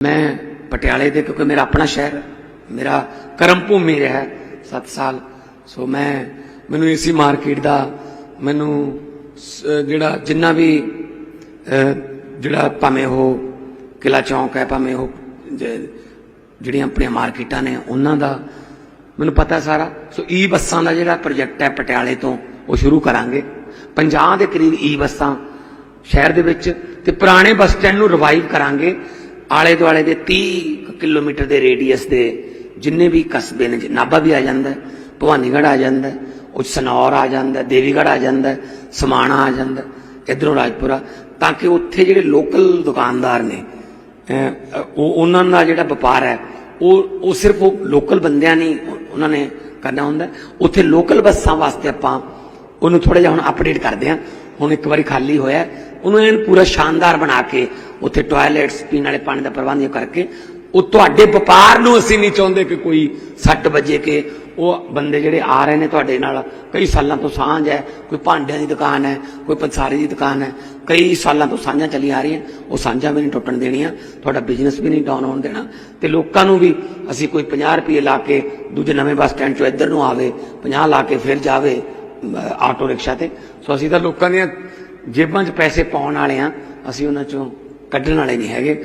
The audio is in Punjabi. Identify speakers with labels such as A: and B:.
A: ਮੈਂ ਪਟਿਆਲੇ ਦੇ, ਕਿਉਂਕਿ ਮੇਰਾ ਆਪਣਾ ਸ਼ਹਿਰ, ਮੇਰਾ ਕਰਮ ਭੂਮੀ ਰਿਹਾ 7 ਸਾਲ। ਸੋ ਮੈਂ, ਮੈਨੂੰ ਇਸੀ ਮਾਰਕੀਟ ਦਾ, ਮੈਨੂੰ ਜਿਹੜਾ ਜਿੰਨਾ ਵੀ ਜਿਹੜਾ ਭਾਵੇਂ ਉਹ ਕਿਲਾ ਚੌਂਕ ਹੈ, ਭਾਵੇਂ ਉਹ ਜਿਹੜੀਆਂ ਆਪਣੀਆਂ ਮਾਰਕੀਟਾਂ ਨੇ, ਉਹਨਾਂ ਦਾ ਮੈਨੂੰ ਪਤਾ ਸਾਰਾ। ਸੋ ਈ ਬੱਸਾਂ ਦਾ ਜਿਹੜਾ ਪ੍ਰੋਜੈਕਟ ਹੈ ਪਟਿਆਲੇ ਤੋਂ, ਉਹ ਸ਼ੁਰੂ ਕਰਾਂਗੇ। 50 ਦੇ ਕਰੀਬ ਈ ਬੱਸਾਂ ਸ਼ਹਿਰ ਦੇ ਵਿੱਚ ਤੇ ਪੁਰਾਣੇ ਬੱਸ ਸਟੈਂਡ ਨੂੰ ਰਿਵਾਈਵ ਕਰਾਂਗੇ। ਆਲੇ ਦੁਆਲੇ ਦੇ 30 ਕਿਲੋਮੀਟਰ ਦੇ ਰੇਡੀਅਸ ਦੇ ਜਿੰਨੇ ਵੀ ਕਸਬੇ ਨੇ ਨਾਭਾ ਵੀ ਆ ਜਾਂਦਾ ਹੈ, ਭਵਾਨੀਗੜ੍ਹ ਆ ਜਾਂਦਾ ਉਹ ਸਨੌਰ ਆ ਜਾਂਦਾ ਹੈ, ਦੇਵੀਗੜ੍ਹ ਆ ਜਾਂਦਾ ਸਮਾਣਾ ਆ ਜਾਂਦਾ ਹੈ, ਇੱਧਰੋਂ ਰਾਜਪੁਰਾ ਤਾਂ ਕਿ ਉੱਥੇ ਜਿਹੜੇ ਲੋਕਲ ਦੁਕਾਨਦਾਰ ਨੇ ਉਹ ਉਹਨਾਂ ਦਾ ਜਿਹੜਾ ਵਪਾਰ ਹੈ ਉਹ ਉਹ ਸਿਰਫ ਉਹ ਲੋਕਲ ਬੰਦਿਆਂ ਨਹੀਂ ਉਹਨਾਂ ਨੇ ਕਰਨਾ ਹੁੰਦਾ। ਉੱਥੇ ਲੋਕਲ ਬੱਸਾਂ ਵਾਸਤੇ ਆਪਾਂ ਉਹਨੂੰ ਥੋੜਾ ਜਿਹਾ ਹੁਣ ਅਪਡੇਟ ਕਰਦੇ ਹਾਂ। ਹੁਣ ਇੱਕ ਵਾਰੀ ਖਾਲੀ ਹੋਇਆ ਉਹਨੂੰ ਐਨ ਪੂਰਾ ਸ਼ਾਨਦਾਰ ਬਣਾ ਕੇ ਉੱਥੇ ਟਾਇਲਟਸ ਪੀਣ ਵਾਲੇ ਪਾਣੀ ਦਾ ਪ੍ਰਬੰਧ ਕਰਕੇ ਉਹ ਤੁਹਾਡੇ ਵਪਾਰ ਨੂੰ ਅਸੀਂ ਨਹੀਂ ਚਾਹੁੰਦੇ ਕਿ ਕੋਈ ਸੱਟ ਵੱਜੇ ਕਿ ਉਹ ਬੰਦੇ ਜਿਹੜੇ ਆ ਰਹੇ ਨੇ ਤੁਹਾਡੇ ਨਾਲ, ਕਈ ਸਾਲਾਂ ਤੋਂ ਸਾਂਝ ਹੈ, ਕੋਈ ਭਾਂਡਿਆਂ ਦੀ ਦੁਕਾਨ ਹੈ, ਕੋਈ ਪੰਸਾਰੀ ਦੀ ਦੁਕਾਨ ਹੈ, ਕਈ ਸਾਲਾਂ ਤੋਂ ਸਾਂਝਾਂ ਚੱਲੀ ਆ ਰਹੀਆਂ, ਉਹ ਸਾਂਝਾਂ ਵੀ ਨਹੀਂ ਟੁੱਟਣ ਦੇਣੀਆਂ, ਤੁਹਾਡਾ ਬਿਜ਼ਨਸ ਵੀ ਨਹੀਂ ਡਾਊਨ ਹੋਣ ਦੇਣਾ। ਤੇ ਲੋਕਾਂ ਨੂੰ ਵੀ ਅਸੀਂ ਕੋਈ 50 ਰੁਪਏ ਲਾ ਕੇ ਦੂਜੇ ਨਵੇਂ ਬੱਸ ਸਟੈਂਡ ਚੋਂ ਇੱਧਰ ਨੂੰ ਆਵੇ 50 ਲਾ ਕੇ ਫਿਰ ਜਾਵੇ ਆਟੋ ਰਿਕਸ਼ਾ ਤੇ। ਸੋ ਅਸੀਂ ਤਾਂ ਲੋਕਾਂ ਦੀਆਂ ਜੇਬਾਂ 'ਚ ਪੈਸੇ ਪਾਉਣ ਵਾਲੇ ਆ ਅਸੀਂ ਉਹਨਾਂ 'ਚੋਂ ਕੱਢਣ ਵਾਲੇ ਨਹੀਂ ਹੈਗੇ।